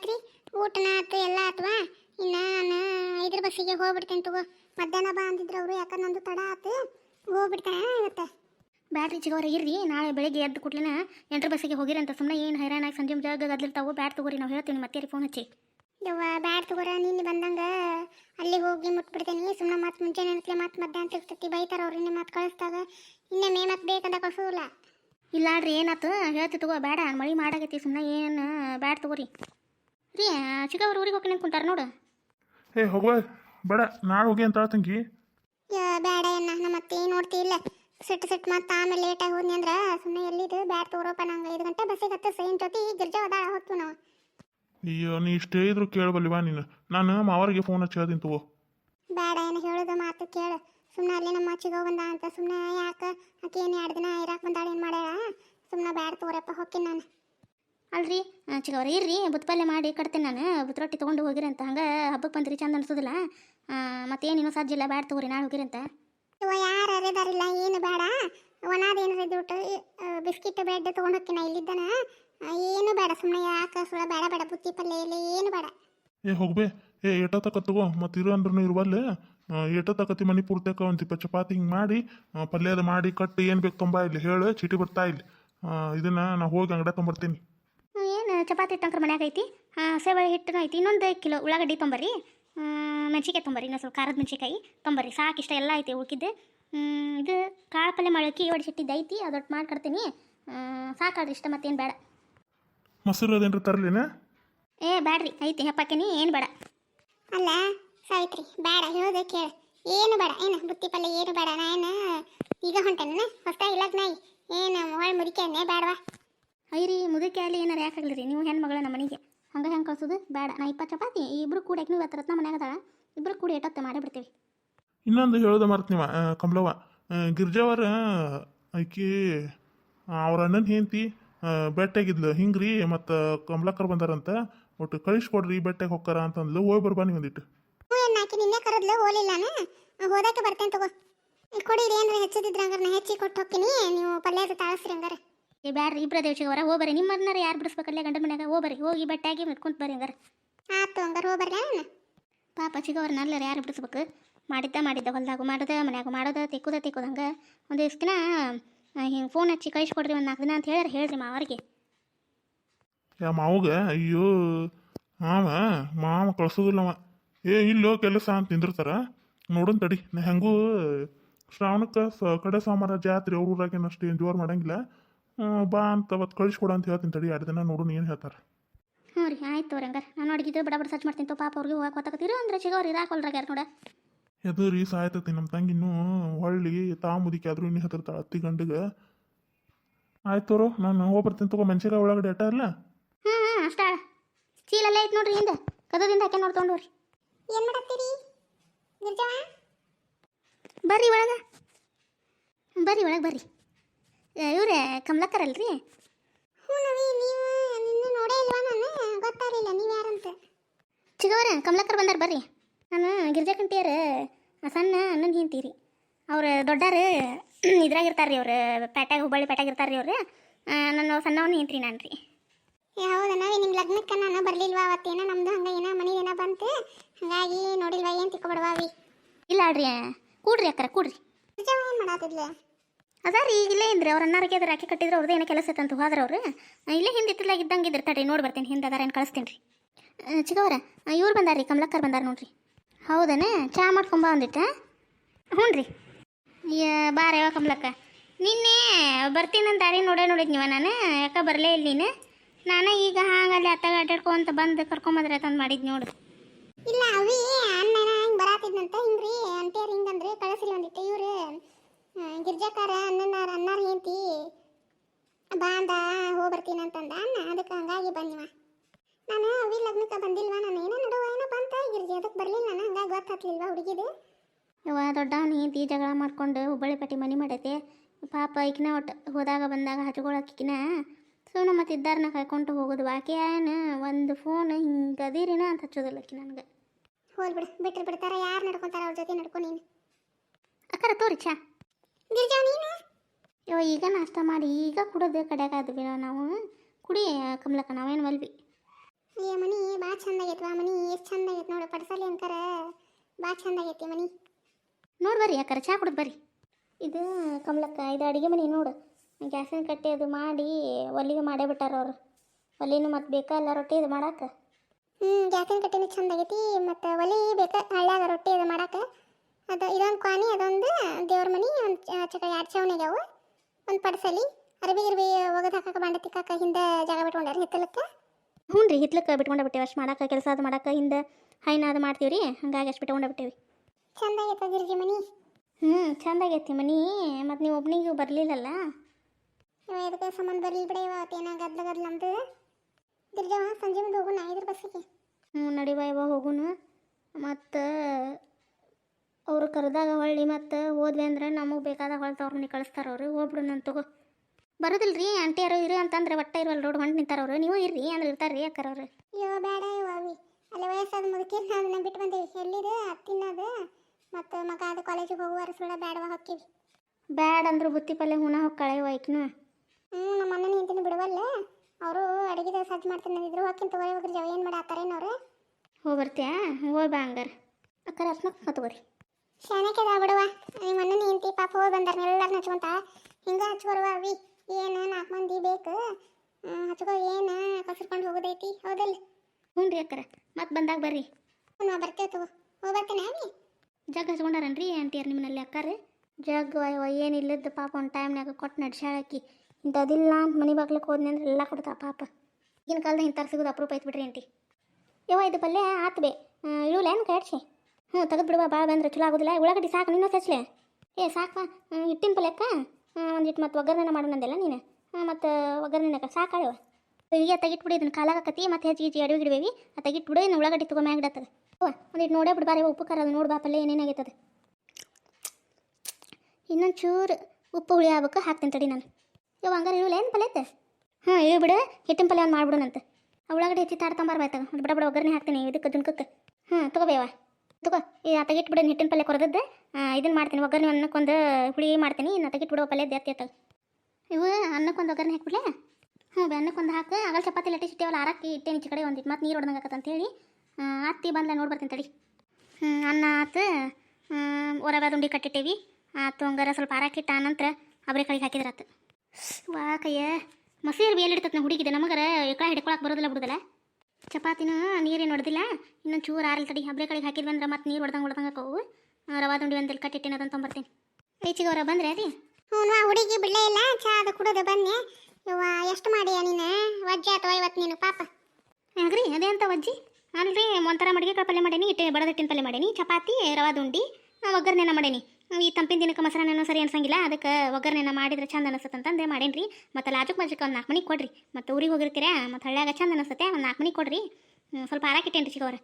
ಆಯ್ತ್ರಿ ಊಟನ ಆತು ಎಲ್ಲ ಆತ್ವಾ ಇನ್ನ ನಾನು ಇದ್ರ ಬಸ್ಸಿಗೆ ಹೋಗ್ಬಿಡ್ತೇನೆ ತಗೋ. ಮಧ್ಯಾಹ್ನ ಬಾ ಅಂದಿದ್ರು ಅವರು ಯಾಕಂದ್ರೆ ನಂದು ತಡ ಆತು. ಹೋಗ್ಬಿಡ್ತೇನೆ ಇವತ್ತೆ. ಬ್ಯಾಟ್ರಿ ಚಿಗವರ ಇರ್ರಿ. ನಾಳೆ ಬೆಳಿಗ್ಗೆ ಎದ್ದು ಕೂಡ್ಲೇನ ಎಂಟ್ರ ಬಸ್ಸಿಗೆ ಹೋಗಿರಿ ಅಂತ ಸುಮ್ಮನೆ ಏನು ಹೈರಾಣಾಗಿ ಸಂಜೆ ಜಾಗ ಗದ್ಲಿರ್ತಾವೋ ಬ್ಯಾಟ್ ತಗೋರಿ ನಾವು ಹೇಳ್ತೀನಿ ಮತ್ತೆ ಫೋನ್ ಹಚ್ಚಿ. ಯವ್ವ ಬ್ಯಾಟ್ ತಗೋರ ನೀನು ಬಂದಂಗೆ ಅಲ್ಲಿ ಹೋಗಿ ಮುಟ್ಬಿಡ್ತೇನೆ. ಸುಮ್ಮನೆ ಮತ್ತೆ ಮುಂಜಾನೆ ನೆನಪಿಲ್ಲ ಮತ್ತೆ ಮಧ್ಯಾಹ್ನ ತಿರ್ತೈತಿ ಬೈತಾರ ಅವ್ರು ಇನ್ನೇ ಮತ್ತೆ ಕಳಿಸ್ದಾಗ. ಇನ್ನೊಮ್ಮೆ ಮತ್ತೆ ಬೇಕಂತ ಕಳ್ಸೋದಿಲ್ಲ. ಇಲ್ಲ ರೀ ಏನಾಯ್ತು ಹೇಳ್ತಿ ತಗೋ ಬೇಡ ಮಳಿ ಮಾಡಾಗೈತಿ ಸುಮ್ಮನೆ ಏನು ಬ್ಯಾಟ್ ತಗೋರಿ. ರೀ ಚಿಕ್ಕವ್ರ ಊರಿಗೆ ಹೋಗಿ ಕುಂತಾರ ನೋಡು. ಏ ಹೋಗುವ. ಬೇಡ ನಾಳೆ ಹೋಗಿ ಅಂತ ತಂಗಿ ಬೇಡ ಅಣ್ಣ ನಮ್ಮ ಅತ್ತೆ ನೋಡ್ತಿ ಇಲ್ಲ. ಸಿಟ್ಟು ಸಿಟ್ಟು ಮತ್ತೆ ಆಮೇಲೆ ಲೇಟಾಗಿ ಹೋದ್ನಿ ಅಂದ್ರೆ ಸುಮ್ಮನೆ ಎಲ್ಲಿದು? ಬ್ಯಾಡ್ ತಗೋರಪ್ಪ ನಂಗೆ ಐದು ಗಂಟೆ ಬಸ್ಸಿಗೆ ಹತ್ತು ಸೇಮ್ ಜೊತೆ? ಗಿರ್ಜಾ ಅದಾಳ ಹೋಗ್ತೀವಿ ನಾವು. ಅಯ್ಯೋ ನೀ ಇಷ್ಟೇ ಇದ್ರು ಕೇಳಬಲ್ವಾ ನೀನು? ನಾನು ಮಾವರಿಗೆ ಫೋನ್ ಹಚ್ಚಿ ಹೇಳ್ತೀನಿ ತಗೋ. ಬೇಡ ಏನು ಹೇಳೋದು ಮಾತು ಕೇಳು. ಸುಮ್ಮನೆ ಅಲ್ಲಿ ನಮ್ಮ ಅಚ್ಚಿಗೆ ಬಂದ ಅಂತ ಸುಮ್ಮನೆ ಯಾಕೆ? ಆಕೆ ಏನು ಎರಡು ದಿನ ಇರಾಕ್ ಬಂದಾಳ ಏನು ಮಾಡ್ಯಾಳ? ಸುಮ್ಮನೆ ಬ್ಯಾಡ ತಗೋರಪ್ಪ ಹೋಗ್ತೀನಿ ನಾನು. ಅಲ್ರಿ? ಚಿಗವ್ರ ಇರ್ರಿ ಬುತ್ಪಲ್ಲೆ ಮಾಡಿ ಕಟ್ತೇನೆ ನಾನು. ಬುತ್ ರೊಟ್ಟಿ ತೊಗೊಂಡು ಹೋಗಿರಿ ಅಂತ. ಹಂಗೆ ಹಬ್ಬಕ್ಕೆ ಬಂದ್ರಿ ಚಂದ ಅನ್ಸೋದಿಲ್ಲ. ಮತ್ತೇನಿನ್ನೂ ಸಾಧ್ಯ ಇಲ್ಲ ಬ್ಯಾಡ ತಗೋರಿ ನಾಳೆ ಹೋಗಿರಿ ಅಂತ. ಇವ ಯಾರು ಅರಿದಾರಿಲ್ಲ ಏನು ಬೇಡ ಒಣದ ಏನಾರ ಇದ್ಬಿಟ್ಟು ಬಿಸ್ಕಿಟ್ ಬೆಡ್ ತೊಗೊಂಡು ಹೋಗ್ತೀನಿ ಇಲ್ಲಿದ್ದಾನ. ಏನು ಬೇಡ ಸುಮ್ಮನೆ ಯಾಕೆ ಸುಳ ಬೇಡ ಬೇಡ ಬುತ್ತಿ ಪಲ್ಲೆ ಇಲ್ಲ ಏನು ಬೇಡ ಏ ಹೋಗ್ಬೇ. ಏ ಏಟ ತಕ ತಗೋ ಮತ್ತು ಇರು ಅಂದ್ರೂ ಇರುವಲ್ಲೇ ಏಟ ತಕತಿ ಮನಿ ಪೂರ್ತಿ ಒಂದು ತಿಪ್ಪ ಚಪಾತಿ ಹಿಂಗೆ ಮಾಡಿ ಪಲ್ಯದ ಪಲ್ಯ ಅದು ಮಾಡಿ ಕಟ್ಟು ಏನು ಬೇಕು ತುಂಬ ಇಲ್ಲಿ ಹೇಳು ಚೀಟಿ ಬರ್ತಾ ಇಲ್ಲಿ. ಇದನ್ನು ಇದನ್ನ ನಾ ಹೋಗಿ ಅಂಗಡ ತೊಂಬರ್ತೀನಿ ಚಪಾತಿ ಹಿಟ್ಟಂಕ್ರ ಮನ್ಯಾಗ ಐತಿ. ಸೇವೆ ಹಿಟ್ಟು ಐತಿ. ಇನ್ನೊಂದು ಕಿಲೋ ಉಳ್ಳಾಗಡ್ಡಿ ತೊಂಬರ್ರಿ. ಮೆಣಸಿಕಾಯಿ ತೊಂಬರ್ರಿ ಇನ್ನೊಂದು ಸ್ವಲ್ಪ ಖಾರದ ಮೆಣಸಿಕಾಯಿ ತೊಂಬರ್ರಿ. ಸಾಕು ಇಷ್ಟ ಎಲ್ಲ ಐತಿ ಉಳ್ಕಿದ್ದು. ಇದು ಕಾಳು ಪಲ್ಯ ಮಾಡೋಕೆ ಹೊಡಿಸಿಟ್ಟಿದ್ದು ಐತಿ. ಅದೊಟ್ಟು ಮಾಡ್ಕೊಡ್ತೀನಿ. ಸಾಕಾಡ್ರಿ ಇಷ್ಟ ಮತ್ತೇನು ಬೇಡ. ಮೊಸರು ಅದೇನ್ರ ತರಲಿನ? ಏ ಬ್ಯಾಡ್ರಿ. ಐತಿ ಹೆಪ್ಪಾಕಿನಿ ಏನು ಬೇಡ. ಅಲ್ಲ ಸಾವಿತ್ರಿ ಬೇಡ. ಹೇಳೋದು ಕೇಳು. ಏನು ಬೇಡ. ಏನು ಬುತ್ತಿ ಪಲ್ಲೆ ಏನು ಬೇಡ. ನಾ ಏನು ಈಗ ಹೊಂಟೇನ ಹೊಸ ಇಲ್ಲದ ನಾಯಿ. ಏನು ಹೊಳ್ ಮುರಿಕೆ ಬೇಡವಾ? ಐರಿ ಮುದುಕೆ ಅಲ್ಲಿ ಏನಾರು ಆಗಲಿ ರೀ ನೀವು ಹೆಣ್ಮಗಳ ನಮ್ಮ ಮನೆಗೆ. ಹಂಗೆ ಹೆಂಗೆ ಕಳ್ಸೋದು? ಬೇಡ. ನಾ ಇಪ್ಪತ್ತು ಚಪಾತಿ ಇಬ್ಬರು ಕೂಡ ನೀವು ಹತ್ರ ರತ್ನ ಮನ್ಯಾಗ ಅದಾಳ. ಇಬ್ರು ಕೂಡ ಎಟ್ಟತ್ತೆ ಮಾಡಿ ಬಿಡ್ತೀವಿ. ಇನ್ನೊಂದು ಹೇಳೋದು ಮರ್ತು ಕಮಲವ್ವ. ಆ, ಗಿರ್ಜಾವರ ಆಕಿ ಅವ್ರ ಅಣ್ಣನ ಹೆಂಡತಿ ಬೆಟ್ಟಾಗಿದ್ಲು. ರೀ ಮತ್ತು ಕಮಲಕ್ಕರ್ ಬಂದಾರಂತ. ಒಟ್ಟು ಕಳಿಸ್ಕೊಡ್ರಿ ಬೆಟ್ಟಾಗ ಹೊಕ್ಕಾರ ಅಂತಂದ್ಲು. ಹೋಗಿ ಬರ್ಬಾ ನೀವು ಒಂದಿಟ್ಟು. ಹ್ಞೂ ಏನು ನಿನ್ನೆ ಕರೆದ್ಲು ಹೋಲಿಲ್ಲಾನ? ಬರ್ತೇನೆ ತಗೋ. ಇಲ್ಲಿ ಕೊಡಿರಿ ಏನಾರ ಹೆಚ್ಚಿದ್ರೆ ಹಂಗಾರೆ ನಾ ಹೆಚ್ಚಿ ಕೊಟ್ಟು ಹೋಗ್ತೀನಿ. ನೀವು ಪಲ್ಯ ಅದು ತಾಳಸ್ರಿ ಹಂಗಾರೆ. ಏ ಬ್ಯಾಡ್ರಿ ಇಬ್ಬರ ದೇವಚಿಗವರ ಹೋಗ್ಬರಿ ನಿಮ್ಮನ್ನಾರ ಯಾರು ಬಿಡಿಸ್ಬೇಕಲ್ಲೇ ಗಂಡ ಮನ್ಯಾಗ? ಹೋಗ್ಬರಿ ಹೋಗಿ ಬೆಟ್ಟಾಗಿ ಮಿಟ್ಕೊಂತ ಬರ್ರಿ ಹಂಗಾರೆ. ಆತು ಹಂಗಾರ ಹೋಗ್ಬರ್ಲ ನಾನು ಪಾಪ ಚಿಗವ್ರ ನಲ್ಲರ ಯಾರು ಬಿಡಿಸ್ಬೇಕು? ಮಾಡಿದ್ದ ಮಾಡಿದ್ದ ಹೊಲ್ದಾಗ ಮಾಡೋದ ಮನ್ಯಾಗ ಮಾಡೋದ ತೆಕ್ಕುದ ತೆಕ್ಕುದ ಹಂಗೆ. ಒಂದು ಇಷ್ಟು ದಿನ ಹಿಂಗೆ ಫೋನ್ ಹಚ್ಚಿ ಕಳಿಸ್ಕೊಡ್ರಿ ಒಂದು ನಾಲ್ಕು ದಿನ ಅಂತ ಹೇಳ್ರಿ ಹೇಳ್ರಿ ಮಾವರಿಗೆ. ಯಾ ಮಾವಗ ಅಯ್ಯೋ ಮಾವ ಮಾವ ಕಳ್ಸೋದಿಲ್ಲವ. ಏ ಇಲ್ಲೋ ಕೆಲಸ ಅಂತ ನಿಂದಿರ್ತಾರ. ನೋಡೋನ್ ತಡಿ ನಾ ಹೆಂಗೂ ಶ್ರಾವಣಕ್ಕೆ ಸ ಕಡೆ ಸೋಮವಾರ ಜಾತ್ರೆ ಅವ್ರ ಊರಾಗೇನು ಅಷ್ಟು ಏನು ಜೋರು ಮಾಡಂಗಿಲ್ಲ. ಬಾ ಅಂತ ಅವತ್ತು ಕಳಿಸ್ಕೊಡ ಅಂತ ಹೇಳ್ತೀನಿ ತಡಿ ಎರಡು ದಿನ ನೋಡು ಏನು ಹೇಳ್ತಾರೆ. ಹ್ಞೂ ರೀ ಆಯ್ತು ಅವ್ರಿ ಹಂಗಾರೆ ನಾನು ಅಡುಗಿದ್ದು ಬಡ ಬಡ ಸರ್ಚ್ ಮಾಡ್ತೀನಿ ತೋ ಪಾಪ ಅವ್ರಿಗೆ ಹೋಗಕ್ಕೆ ಗೊತ್ತಾಗತ್ತೀರಿ ಅಂದ್ರೆ ಸಿಗೋರಿ ಇದಾಕೊಳ್ರಾಗ ಯಾರು ನೋಡ. ಎದು ರೀ ಸಾಯ್ತತಿ ನಮ್ಮ ತಂಗಿ ಇನ್ನೂ ಹೊಳ್ಳಿ ತಾ ಮುದಿಕೆ ಆದರೂ ಇನ್ನೂ ಹತ್ತಿರ್ತಾಳೆ ಅತ್ತಿ ಗಂಡಿಗೆ. ಆಯ್ತು ಅವರು ನಾನು ಹೋಗ್ಬರ್ತೀನಿ ತಗೋ ಮೆಣಸಿನ್ಕಾಯಿ ಒಳಗಡೆ ಅಟ್ಟ ಇಲ್ಲ ಹ್ಞೂ ಹ್ಞೂ ಅಷ್ಟ ಚೀಲಲ್ಲ ಐತೆ ನೋಡ್ರಿ ಹಿಂದೆ. ಕದದಿಂದ ಹಾಕಿ ನೋಡಿ ತೊಗೊಂಡು ಏನು ಮಾಡತ್ತೀರಿ? ಬರ್ರಿ ಒಳಗೆ. ಬರ್ರಿ ಒಳಗೆ ಬರ್ರಿ. ಇವ್ರೆ ಕಮಲಕ್ಕರಲ್ರಿ ಹ್ಞೂ ನವಿ ನೀವು ನಿನ್ನ ನೋಡೇ ಇಲ್ವಾ ನಾನು? ಗೊತ್ತಾಗಲಿಲ್ಲ ನೀವು ಯಾರಂತ? ಚಿಗವರ ಕಮಲಕ್ಕರ್ ಬಂದಾರ ಬರ್ರಿ. ನಾನು ಗಿರ್ಜಾಕಂಟಿಯರ್ ಸಣ್ಣ ಅಣ್ಣನ ಹಿಂತೀರಿ ಅವ್ರು ದೊಡ್ಡಾರು ಇದ್ರಾಗಿರ್ತಾರ್ರಿ ಅವ್ರು ಪೇಟ್ಯಾಗ ಹುಬ್ಬಳ್ಳಿ ಪೇಟ್ಯಾಗ ಇರ್ತಾರ್ರಿ ಅವ್ರು. ನಾನು ನನ್ನ ಸಣ್ಣವನ್ನ ಹಿಂತ್ರಿ ನಾನು ರೀ ಏ, ಹೌದಾ ನಾವೇ ನಿಮ್ಮ ಲಗ್ನಕ್ಕೆ ನಾನು ಬರಲಿಲ್ವಾ ಅವತ್ತೇನ? ನಮ್ದು ಹಂಗ ಏನ ಮನೆಗೆ ಏನ ಬಂತು. ಹಾಗಾಗಿ ನೋಡಿಲ್ವಾ ಏನು ತಿಕ್ಕೊಬಿಡ್ವಾ ಇಲ್ಲ ರೀ ಕೂಡ್ರಿ ಅಕ್ಕರ ಕೂಡ್ರಿ. ಏನು ಮಾಡತ್ತಿದ್ಲೆ ಅದಾರಿ ಈಗ ಇಲ್ಲೇ ಇಂದ್ರೆ ಅವ್ರ ಅನ್ನಾರಿಗೆ ಅದ್ರ ರಾಕಿ ಕಟ್ಟಿದ್ರೆ ಅವ್ರದ್ದು ಏನೋ ಕೆಲಸ ಇತ್ತಂತ ಹೋದ್ರ ಅವ್ರು. ಇಲ್ಲೇ ಹಿಂದೆ ಇತ್ತಿಲಾಗ ಇದ್ದಂಗೆ ಇದ್ರ ತಡಿ, ನೋಡಿ ಬರ್ತೀನಿ, ಹಿಂದೆ ಅದಾರ ಏನು ಕಳಿಸ್ತೀನಿ ರೀ. ಚಿಕ್ಕವರ ಇವ್ರು ಬಂದಾರ್ರಿ ಕಮಲಕ್ಕರ್ ಬಂದಾರ ನೋಡ್ರಿ. ಹೌದನ, ಚಾ ಮಾಡ್ಕೊಂಬ ಒಂದಿಟ್ಟ ಹ್ಞೂ ರೀ ಬಾರ ಕಮಲಕ್ಕ. ನಿನ್ನೆ ಬರ್ತೀನಂತ ದಾರಿ ನೋಡೇ ನೋಡಿದ್ನಿವ ನಾನು, ಯಾಕ ಬರಲೇ ಇಲ್ಲ ನೀನು? ನಾನು ಈಗ ಹಾಂಗಲ್ಲಿ ಅತ್ತಾಗ ಅಡ್ಡಾಡ್ಕೊಂತ ಬಂದು ಕರ್ಕೊಂಬಂದ್ರೆ ತಂದು ಮಾಡಿದ್ ನೋಡು. ಇಲ್ಲ ಅವಿ ಅಣ್ಣ ಹಿಂಗೆ ಬರಾತಿದ್ನಂತ, ಹಿಂಗ್ರಿ ಅಂಟಿಯರ್ ಹಿಂಗಂದ್ರೆ ಕಳಿಸ್ರಿ ಒಂದಿಟ್ಟು ಇವ್ರು. ಗಿರ್ಜಾಕಾರ ಅಣ್ಣನಾರ ಅನ್ನಾರ ಹೆಂಡತಿ. ಬಾ ಅಂದ ಹೋಗಿ ಬರ್ತೀನಿ ಅಂತಂದ. ಅನ್ನ ಅದಕ್ಕೆ ಹಂಗಾಗಿ ಬನ್ನಿವ ನಾನು ಅವಿ ಲಗ್ನಕ್ಕೆ ಬಂದಿಲ್ವಾ ನಾನು? ಏನೋ ನಡುವ ಏನೋ ಬಂತ. ಗಿರ್ಜಿ ಅದಕ್ಕೆ ಬರಲಿಲ್ಲ ನಾನು. ಹಂಗಾಗಿ ಗೊತ್ತಾಗ್ಲಿಲ್ವಾ ಹುಡುಗಿದು? ಇವ ದೊಡ್ಡವನು ಹಿಂತಿ ಜಗಳ ಮಾಡ್ಕೊಂಡು ಹುಬ್ಬಳ್ಳಿ ಪಟ್ಟಿ ಮನೆ ಮಾಡೈತೆ. ಪಾಪ ಈಕಿನ ಒಟ್ಟು ಹೋದಾಗ ಬಂದಾಗ ಹಚ್ಕೊಳಕಿನ ಸುಮ್ಮನೆ ಮತ್ತೆ ಇದ್ದಾರನ್ನ ಕಾಯ್ಕೊಂಡು ಹೋಗೋದು. ಬಾಕಿ ಏನು ಒಂದು ಫೋನ್ ಹಿಂಗೆ ಅದೀರಿನ ಅಂತ ಹಚ್ಚೋದಿಲ್ಲ ಆಕಿ ನನಗೆ. ಹೋಲ್ ಬಿಡು ಬಿಡ್ತಾರ. ಯಾರು ನಡ್ಕೊತಾರೆ? ಅವ್ರ ಜೊತೆ ನಡ್ಕೊ ನೀನು. ಅಕ್ಕರ ತೋರಿ ಚಾ. ಗಿರ್ಜಾ ನೀನು ಯೋ ಈಗ ನಾಷ್ಟ ಮಾಡಿ, ಈಗ ಕುಡೋದು ಕಡೆಗಾದ್ವಿ ನಾವು. ಕುಡಿ, ಕಮಲಕ್ಕ, ನಾವೇನು ಮಲ್ವಿ. ಏ ಮನಿ ಕಳಸಲಿ ಅನ್ಕರ ಭಾಳ ಚಂದ ಆಗೈತಿ ಮನಿ ನೋಡಿ ಬರ್ರಿ ಯಾಕಾರ ಚಾ ಕುಡ್ದು ಬರ್ರಿ. ಇದು ಕಮಲಕ್ಕ, ಇದು ಅಡುಗೆ ಮನೆ ನೋಡು. ಗ್ಯಾಸಿನ ಕಟ್ಟೆ ಅದು ಮಾಡಿ ಒಲಿಗೆ ಮಾಡೇ ಬಿಟ್ಟಾರ ಅವ್ರು. ಮತ್ತೆ ಬೇಕಾ ಎಲ್ಲ ರೊಟ್ಟಿ ಇದು ಮಾಡಕ್ಕೆ ಹ್ಞೂ ಗ್ಯಾಸಿನ ಕಟ್ಟಿನ ಚಂದ ಆಗೈತಿ ಮತ್ತು ಒಲಿ ಬೇಕಾ ಹಳ್ಳ್ಯಾಗ ರೊಟ್ಟಿ ಇದು ಮಾಡಕ್ಕೆ ಅದು ಇದೊಂದು ಕ್ವಾನಿ ಅದೊಂದು ದೇವ್ರ ಮನಿ ಒಂದು ಚಕ ಎರಡು ಚವಣಿಗೆ ಅವು ಒಂದು ಪಡಿಸಲಿ. ಅರಬಿ ಗಿರ್ಬಿ ಒಗದು ಹಾಕಕ್ಕೆ ಬಂಡೆ ತಿಕ್ಕಾಕ ಹಿಂದೆ ಜಾಗ ಬಿಟ್ಕೊಂಡಾರ ಹಿತ್ತಲಕ್ಕೆ? ಹ್ಞೂ ರೀ ಹಿತ್ಲಕ್ಕೆ ಬಿಟ್ಕೊಂಡ ಬಿಟ್ಟೇವೆ. ಅಷ್ಟು ಮಾಡಕ್ಕೆ ಕೆಲಸ ಅದು ಮಾಡಕ್ಕೆ ಹಿಂದೆ ಹೈನ ಅದು ಮಾಡ್ತೀವಿ ರೀ ಹಂಗಾಗಿ ಅಷ್ಟು ಬಿಟ್ಕೊಂಡ ಬಿಟ್ಟೇವಿ. ಚಂದ ಆಗೈತೆ ಗಿರ್ಜಿ ಮನಿ? ಹ್ಞೂ ಚಂದ ಆಗೈತಿ ಮನಿ. ಮತ್ತು ನೀವು ಒಬ್ಬನಿಗೂ ಬರಲಿಲ್ಲಲ್ಲ? ಇವ ಇದಕ್ಕೆ ಸಂಬಂಧ ಬರಲಿ ಬಿಡ ಇವತ್ತು ಏನೋ ಗದ್ಲ ಗದ್ಲ ನಮ್ದು. ಗಿರ್ಜವ ಸಂಜೆ ಮುಂದೆ ಹೋಗೋಣ ಇದ್ರ ಬಸ್ಸಿಗೆ. ಹ್ಞೂ ನಡಿವ ಇವ ಹೋಗೋಣ ಮತ್ತು ಅವರು ಕರೆದಾಗ ಹೊಳ್ಳಿ ಮತ್ತು ಹೋದ್ವಿ ಅಂದ್ರೆ ನಮಗೆ ಬೇಕಾದಾಗ ಹೊಳ್ತ ಅವ್ರನ್ನ ಕಳಿಸ್ತಾರೆ ಅವರು. ಹೋಗ್ಬಿಡು ನಾನು ತಗೋ. ಬರೋದಿಲ್ಲ ರೀ ಆಂಟಿ ಯಾರು ಇರಿ ಅಂತಂದ್ರೆ ಒಟ್ಟ ಇರುವಲ್ಲ ರೋಡ್ ಹೊಂಟು ನಿಂತಾರ ಅವರು. ನೀವು ಇರ್ರಿ ಅಂದ್ರೆ ಇರ್ತಾರೆ ರೀ ಅಕ್ಕರವ್ರು ಅಯ್ಯೋ ಬೇಡ ಇವಾಗಿ ಅವಿ. ಅಲ್ಲಿ ವಯಸ್ಸಾದ ಮುದುಕಿರ್ ಅದನ್ನ ಬಿಟ್ಟು ಬಂದೇವಿ. ಎಲ್ಲಿದೆ? ತಿನ್ನೋದು. ಮತ್ತು ಮಗ ಅದು ಕಾಲೇಜಿಗೆ ಹೋಗುವಾರ ಸುಳ್ಳ ಬೇಡವ ಹೊಕ್ಕಿವಿ. ಬ್ಯಾಡ ಅಂದ್ರೆ ಬುತ್ತಿ ಪಲ್ಲೆ ಹುಣ ಹೊಕ್ಕಳೆ ವೈಕ್ನು ಹ್ಞೂ ನಮ್ಮ ಅಣ್ಣನ ಹಿಂದಿನ ಬಿಡುವಲ್ಲ. ಅವರು ಅಡುಗೆದ ಸಜ್ಜು ಮಾಡ್ತೀನಿ ಅಂದಿದ್ರು ಹೊಕ್ಕಿನ ತಗೋರಿ ಹೋಗ್ರಿ ಜವ ಏನು ಮಾಡಾತಾರೇನವ್ರು ಹೋಗಿ ಬರ್ತೀಯಾ? ಹೋಗಿ ಬಾ ಹಂಗಾರೆ. ಅಕ್ಕರ ಅರ್ಶನ ತಗೋರಿ. ಶಾಣಕ್ಯದ ಬಿಡುವ. ನಿಮ್ಮ ಅಣ್ಣನ ಹೆಂಡತಿ ಪಾಪ ಹೋಗಿ ಬಂದಾರ ಎಲ್ಲರೂ ಹಚ್ಕೊಂತ. ಹಿಂಗೆ ಹಚ್ಕೊರುವ ಅವಿ. ಏನು ನಾಲ್ಕು ಮಂದಿ ಬೇಕು? ಹಚ್ಕೋ ಏನು ಕಸಿರ್ಕೊಂಡು ಹೋಗೋದೈತಿ? ಹೌದಲ್ಲ? ಹ್ಞೂ ರೀ ಅಕ್ಕರ. ಮತ್ತೆ ಬಂದಾಗ ಬರ್ರಿ. ನಾ ಬರ್ತೇವೆ ತಗೋ. ಹೋಗಿ ಬರ್ತೇನೆ ಅವಿ ಜಗ್ ಹಚ್ಕೊಂಡಾರನ್ರಿ ಆಂಟಿಯರ್ ನಿಮ್ಮನಲ್ಲಿ ಅಕ್ಕಾರೆ? ಜಗ್ ಅಯ್ಯವ ಏನಿಲ್ಲದ ಪಾಪ ಒಂದು ಟೈಮ್ನಾಗ ಕೊಟ್ಟು ನಡ್ಸಾಳಕ್ಕಿ ಇಂಥದಿಲ್ಲ ಅಂತ ಮನೆ ಬಾಗ್ಲಕ್ಕೆ ಹೋದ್ನಿ ಅಂದ್ರೆ ಎಲ್ಲ ಕೊಡ್ತಾ ಪಾಪ. ಈಗಿನ ಕಾಲದ ಇಂಥ ಸಿಗೋದು ಅಪರೂಪ ಐತೆ ಬಿಡ್ರಿ ಆಂಟಿ. ಯವ್ವ ಇದು ಪಲ್ಲೆ ಆತು ಬೇ. ಇಳುವಲ್ಲ ಏನು ಕಡ್ಸಿ ಹ್ಞೂ, ತೆಗೆದು ಬಿಡುವ ಭಾಳ ಬಂದ್ರೆ ಚಲೋ ಆಗೋದಿಲ್ಲ. ಉಳ್ಳಾಗಡ್ಡಿ ಸಾಕು, ನಿನ್ನ ಸಚ್ಲೆ ಏ ಸಾಕು ಹಿಟ್ಟಿನ ಪಲ್ಯಕ್ಕ? ಒಂದಿಟ್ಟು ಮತ್ತು ಒಗ್ಗರಣೆ ಮಾಡೋಣಂದೆಲ್ಲ ನೀನು. ಮತ್ತು ಒಗ್ಗರಣೆನಾಗ ಸಾಕಾಳವ ಈಗ ತೆಗಿಟ್ಬಿಡಿ, ಇದನ್ನು ಕಾಲಾಗಕತಿ ಮತ್ತೆ ಹೆಚ್ಚಿಗೆ ಹೆಚ್ಚಿಗೆ ಅಡವಿ ಗಿಡಬೇವಿ ತೆಗಿಟ್ಬಿಡು, ಇನ್ನು ಉಳ್ಳಾಗಡ್ಡಿ ತಗೋ ಓ ಒಂದು ಒಂದಿಟ್ಟು ನೋಡೇ ಬಿಡು ಬಾರಿ ಉಪ್ಪು ಖಾರ ಅದು ನೋಡ್ಬಾ ಪಲ್ಯ ಏನೇನಾಗೈತದ ಇನ್ನೊಂದು ಚೂರು ಉಪ್ಪು ಹುಳಿ ಆಗ್ಬೇಕು, ಹಾಕ್ತೀನಿ ತಡಿ ನಾನು. ಯೋ ಹಂಗಾರೆ ಇಳಿಲ್ಲ ಏನು ಪಲ್ಯ ಐತೆ ಹಾಂ ಇಳಿ ಬಿಡು, ಹಿಟ್ಟಿನ ಪಲ್ಯ ಒಂದು ಮಾಡ್ಬಿಡೋಣಂತ ಉಳ್ಳಾಗಡ್ಡಿ ಹೆಚ್ಚಿ ತಾಡ್ಕೊಂಬಾರ್ಬಾಯ್ತಾಗ ಒಂದು ಬಿಡ, ಬಡ, ಒಗ್ಗರಣೆ ಹಾಕ್ತೀನಿ, ಇದಕ್ಕೆ ಜುಣ್ಕಕ್ಕೆ ಹಾಂ ತಗೋಬೇವ. ತಗೋ, ಈ ತೆಗಿಟ್ಬಿಡು ಹಿಟ್ಟಿನ ಪಲ್ಯ ಕೊರದದ್ದು. ಇದನ್ನ ಮಾಡ್ತೀನಿ, ಒಗ್ಗರಣೆ ಅನ್ನಕ್ಕೊಂದು ಹುಳಿ ಮಾಡ್ತೀನಿ. ಇನ್ನು ತೆಗಿಟ್ಬಿಡು ಪಲ್ಯ ಎತ್ತಿ ಎತ್ತಾಗ ಇವು ಅನ್ನಕ್ಕೊಂದು ಒಗ್ಗರಣೆ ಹಾಕ್ಬಿಡ್ಲೆ? ಹ್ಞೂ ಬೇ, ಅನ್ನಕ್ಕೊಂದು ಹಾಕಿ. ಆಗಲ್ ಚಪಾತಿ, ಲಟ್ಟಿ ಸಿಟ್ಟಿವಲ್ಲ ಆರಾಕಿ ಇಟ್ಟೆ ನಿಚ್ಚ ಕಡೆ ಒಂದಿಟ್ಟು ಮತ್ತೆ ನೀರು ಹೊಡೆದಂಗೆ ಅಂತೇಳಿ ಅತ್ತಿ ಬಂದ್ಲ ನೋಡಿ ಬರ್ತೀನಿ ತಡಿ. ಹ್ಞೂ, ಅನ್ನ ಆತು. ಉಂಡಿ ಕಟ್ಟಿಟ್ಟೇವಿ. ಆತು ಹಂಗಾರ ಸ್ವಲ್ಪ ಆರಾಕಿಟ್ಟ ನಂತರ ಅವರೇ ಕಳಿಗೆ ಹಾಕಿದ್ರಾತು. ವಾ ಕಯ್ಯ ಮಸೀರ್ ಇಡ್ತತ್ ನಾ ಹುಡುಗಿದೆ ನಮಗರ ಎಕಳ ಹಿಡ್ಕೊಳಕ್ಕೆ ಬರೋದಿಲ್ಲ ಬಿಡುದಿಲ್ಲ. ಚಪಾತಿನ ನೀರೇನು ಹೊಡೆದಿಲ್ಲ ಇನ್ನೊಂದು ಚೂರು ಆರಲ್ ತಡಿ ಹಬ್ಬರೆ ಕಳಿಗೆ ಹಾಕಿದ್ವಿ ಅಂದ್ರೆ ಮತ್ತೆ ನೀರು ಹೊಡೆದಂಗೆ ಹೊಡೆದಂಗೆ ಹಾಕೋವು. ರವಾ ದುಂಡಿ ಒಂದಲ್ಲಿ ಕಟ್ಟಿಟ್ಟಿನ ಅದನ್ನು ತೊಂಬರ್ತೀನಿ. ಈಚೆಗೆ ಅವ್ರ ಬಂದ್ರೆ ರೀ? ಹ್ಞೂ ನಾ ಹುಡುಗಿ ಬಿಡಲೇ ಇಲ್ಲ ಚಾ ಅದು ಕುಡಿದು ಬನ್ನಿ. ಇವ ಎಷ್ಟು ಮಾಡಿಯ ನೀನು? ವಜ್ಜೆ ಅಥವಾ ಇವತ್ತು ನೀನು ಪಾಪ. ಹಾಗ್ರಿ? ಅದೇ ಅಂತ ವಜ್ಜಿ? ಅಲ್ರಿ ಒಂಥರ ಮಡಿಗೆ ಕಾಳು ಪಲ್ಯ ಮಾಡೀನಿ ಇಟ್ಟು ಬಡದಿಟ್ಟಿನ ಪಲ್ಯ ಮಾಡೇನಿ ಚಪಾತಿ ರವಾ ದುಂಡಿ ಒಗ್ಗರಣೆನ ಮಾಡೀನಿ. ಈ ತಂಪಿನ ದಿನಕ್ಕೆ ಮೊಸರನ್ನ ಸರಿ ಅನ್ಸಂಗಿಲ್ಲ. ಅದಕ್ಕೆ ಒಗ್ಗರಣೆನ ಮಾಡಿದ್ರೆ ಚಂದ ಅನಿಸುತ್ತೆ ಮಾಡೇನಿ ರೀ ಮತ್ತು ಲಾಜುಕ್ ಮಜಕ್ಕೆ ಒಂದು ನಾಲ್ಕು ಮನೆ ಕೊಡ್ರಿ. ಮತ್ತು ಊರಿಗೆ ಹೋಗಿರ್ತೀರ ಮತ್ತು ಹಳ್ಳ್ಯಾಗ ಚಂದ ಅನಿಸುತ್ತೆ ಒಂದು ನಾಲ್ಕು ಮನೆ ಕೊಡ್ರಿ. ಸ್ವಲ್ಪ ಹಾರಾಕಿಟ್ಟೇನಿ ರೀ ಚಿಕ್ಕವ್ರ.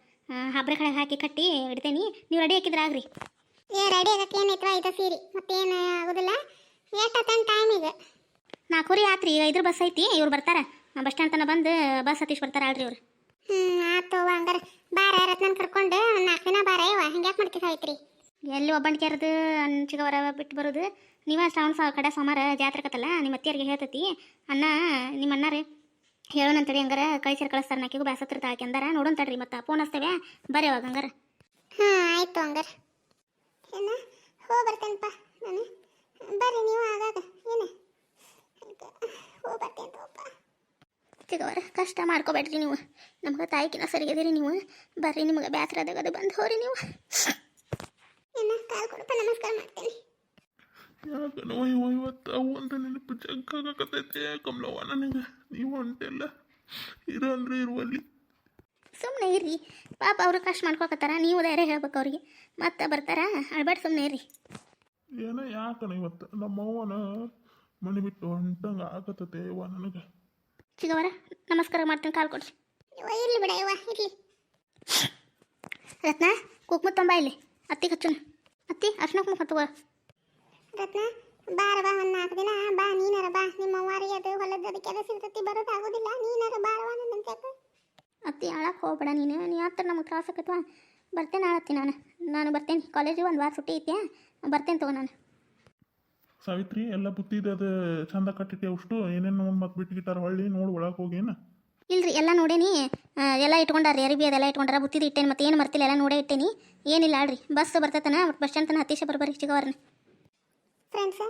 ಹಬ್ರ ಕಡೆ ಹಾಕಿ ಕಟ್ಟಿ ಇಡ್ತೇನೆ. ನೀವು ರೆಡಿ ಹಾಕಿದ್ರೆ ಆಗ್ರಿ. ಏ ರೆಡಿ ಆಗಕ್ಕೆ ಏನೈತ್ರ ಇದು ಸೀರೆ. ಮತ್ತೇನು ಆಗೋದಿಲ್ಲ. ಎಷ್ಟು ತನ್ನ ಟೈಮ್ ಈಗ ನಾಲ್ಕೂರಿ ಆತ್ರಿ ಈಗ ಇದ್ರ ಬಸ್ ಐತಿ ಇವ್ರು ಬರ್ತಾರೆ. ಬಸ್ ಸ್ಟ್ಯಾಂಡ್ ತನಕ ಬಂದು ಬಸ್ ಹತ್ತಿಸ್ ಬರ್ತಾರೆ ಅಲ್ರಿ ಇವ್ರು. ಹ್ಞೂ ಆಯ್ತು ಹಂಗಾರೆ. ಬಾರ ರತ್ನನ್ ಕರ್ಕೊಂಡು ನಾಲ್ಕು ದಿನ ಬಾರ ಇವ. ಹಿಂಗ್ಯಾಕೆ ಮಾಡ್ತಿದ್ದಾಯ್ತ್ರಿ ಎಲ್ಲಿ ಒಬ್ಬಂಟಿಕೆರ್ದು ಚಿಗವರ ಬಿಟ್ಟು ಬರೋದು. ನೀವ ಶ್ರಾವಣ ಸಾ ಕಡೆ ಸೋಮಾರ ಜಾತ್ರೆ ಕತ್ತಲ್ಲ ನಿಮ್ಮ ಅತ್ತಿಯರಿಗೆ ಹೇಳ್ತತಿ ಅಣ್ಣ ನಿಮ್ಮ ಅಣ್ಣಾರೆ ಹೇಳೋಣಂತಡಿ ಹಂಗಾರ ಕಳಿಸಿರ್ ಕಳಿಸ್ತಾರೆ ನಾಕಿಗೂ ಬ್ಯಾಸತ್ರ ತಾಕಿ ಅಂದಾರ ನೋಡೋಣ ತಡ್ರಿ ಮತ್ತೆ ಫೋನ್ ಹಚ್ತೇವೆ ಬರ್ರಿ ಅವಾಗ ಹಂಗಾರ. ಹಾಂ ಆಯಿತು ಹಂಗಾರೆ. ಏನ ಹೋ ಬರ್ತೇನಪ್ಪ ನಾನು. ಬರ್ರಿ ನೀವು ಆಗಾಗ ಏನು? ಹೋ ಬರ್ತೇನೆ ತಗೋಪ್ಪ ಚಿಗವರ ಕಷ್ಟ ಮಾಡ್ಕೋಬೇಡ್ರಿ ನೀವು. ನಮ್ಗೆ ತಾಯಿಕಿನ ಸರಿಗದಿರಿ ನೀವು. ಬರ್ರಿ ನಿಮ್ಗೆ ಬ್ಯಾಸರ ಆದಾಗ ಅದು ಬಂದು ಹೋರಿ ನೀವು ಏನ ಕಾಲ್ ಕೊಡಪ್ಪ ನಮಸ್ಕಾರ ಮಾಡ್ತೇನೆ ಯಾಕೆ ನಾವು ಇವತ್ತು ಅವು ಅಂತ ನೆನಪು ಜಗ್ಗಾಗತ್ತೈತೆ ಕಮಲವ್ವ ನನಗೆ ನೀವು ಅಂತೆಲ್ಲ ಇರೋ ಅಂದ್ರೆ ಇರುವಲ್ಲಿ ಸುಮ್ಮನೆ ಇರ್ರಿ. ಪಾಪ ಅವರು ಕಷ್ಟ ಮಾಡ್ಕೋಕತ್ತಾರ ನೀವು ಧೈರ್ಯ ಹೇಳ್ಬೇಕು ಅವ್ರಿಗೆ. ಮತ್ತೆ ಬರ್ತಾರ? ಅಳ್ಬೇಡ ಸುಮ್ಮನೆ ಇರ್ರಿ. ಏನೋ ಯಾಕನ ಇವತ್ತು? ನಮ್ಮವ್ವನ ಮನೆ ಬಿಟ್ಟು ಹೊಂಟಂಗೆ ಆಗತ್ತತೆ ಇವ ನನಗೆ. ಚಿಗವರ ನಮಸ್ಕಾರ ಮಾಡ್ತೀನಿ ಕಾಲ್ ಕೊಡ್ರಿ. ಯವ್ವ ಇರ್ಲಿ ಬಿಡ ಯವ್ವ ಇರ್ಲಿ. ರತ್ನ ಕುಕ್ಮ ತಂಬ ಇಲ್ಲಿ. ಅತ್ತಿ ಹಚ್ಚುನ. ಅತ್ತಿ ಅರ್ಶಿನ ಕುಂಕುಮ ತಗೋ ರತ್ನ ಬಾರ ಬಾ ಒಂದು ನಾಲ್ಕು ದಿನ ಬಾ ನೀನಾರ ಬಾ. ನಿಮ್ಮ ಅವ್ವಾರಿ ಅದು ಹೊಲದ ಕೆಲಸ ಇರ್ತೈತಿ ಬರೋದು ಆಗೋದಿಲ್ಲ ನೀನಾರ ಬಾರವ ನನ್ನಂತೆ ಅತ್ತಿ ಆಳಕ್ಕೆ ಹೋಗ್ಬೇಡ ನೀನು ನೀ ಹತ್ರ ನಮಗೆ ತ್ರಾಸ ಆಕತ್ವಾ ಬರ್ತೇನೆ ಆಳತ್ತಿ ನಾನು. ನಾನು ಬರ್ತೇನೆ. ಕಾಲೇಜು ಒಂದು ವಾರ ಸುಟ್ಟಿ ಐತೆ. ಬರ್ತೇನೆ ತಗೋ ನಾನು. ಸಾವಿತ್ರಿ ಎಲ್ಲ ಬುತ್ತಿದ ಅದು ಚಂದ ಕಟ್ಟಿಟ್ಟೆ ಅಷ್ಟು? ಏನೇನು ಮತ್ತೆ ಬಿಟ್ಟು ಗಿಟ್ಟಾರ ಹೊಳ್ಳಿ ನೋಡಿ ಒಳಗೆ ಹೋಗೇನ ಇಲ್ರಿ ಎಲ್ಲ ನೋಡೇನಿ ಎಲ್ಲ ಇಟ್ಕೊಂಡಾರಿ ಅರಿಬಿ ಅದೆಲ್ಲ ಇಟ್ಕೊಂಡಾರ ಬುತ್ತಿದ ಇಟ್ಟೇನಿ ಮತ್ತೆ ಏನು ಮರ್ತಿಲ್ಲ ಎಲ್ಲ ನೋಡೇ ಇಟ್ಟೇನಿ. ಏನಿಲ್ಲ ಆಡ್ರಿ ಬಸ್ ಬರ್ತತನ ಬಸ್ ಸ್ಟ್ಯಾಂಡ್ ತನ ಹತ್ತೀಶ ಬರ್ಬರಿ ಚಿಗವ್ರನ್ನ ಫ್ರೆಂಡ್ಸ್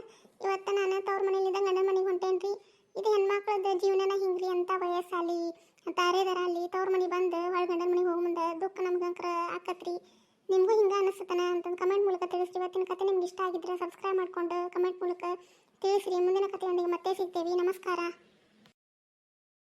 ಇವತ್ತು ನಾನು ತವ್ರ ಮನೇಲಿದ್ದ ಗಂಡನ ಮನೆಗೆ ಹೊಂಟೇನ್ರಿ. ಇದು ಹೆಣ್ಮಕ್ಳದ್ದು ಜೀವನನ ಹಿಂಗ್ರಿ ಅಂತ ವಯಸ್ಸಾಲಿ ಅಂತ ಅಲ್ಲಿ ತವ್ರ ಮನೆ ಬಂದು ಹೊರ ಗಂಡನ ಮನೆಗೆ ಹೋಗಿ ಮುಂದೆ ದುಃಖ ನಮ್ಗಂಕ್ರ ಆಕತ್ರಿ. ನಿಮಗೂ ಹಿಂಗೆ ಅನಿಸ್ತಾನೆ ಅಂತಂದು ಕಮೆಂಟ್ ಮೂಲಕ ತಿಳಿಸ್ರಿ. ಇವತ್ತಿನ ಕತೆ ನಿಮ್ಗೆ ಇಷ್ಟ ಆಗಿದ್ರೆ ಸಬ್ಸ್ಕ್ರೈಬ್ ಮಾಡ್ಕೊಂಡು ಕಮೆಂಟ್ ಮೂಲಕ ತಿಳಿಸ್ರಿ. ಮುಂದಿನ ಕಥೆಯೊಂದಿಗೆ ಮತ್ತೆ ಸಿಗ್ತೇವೆ. ನಮಸ್ಕಾರ.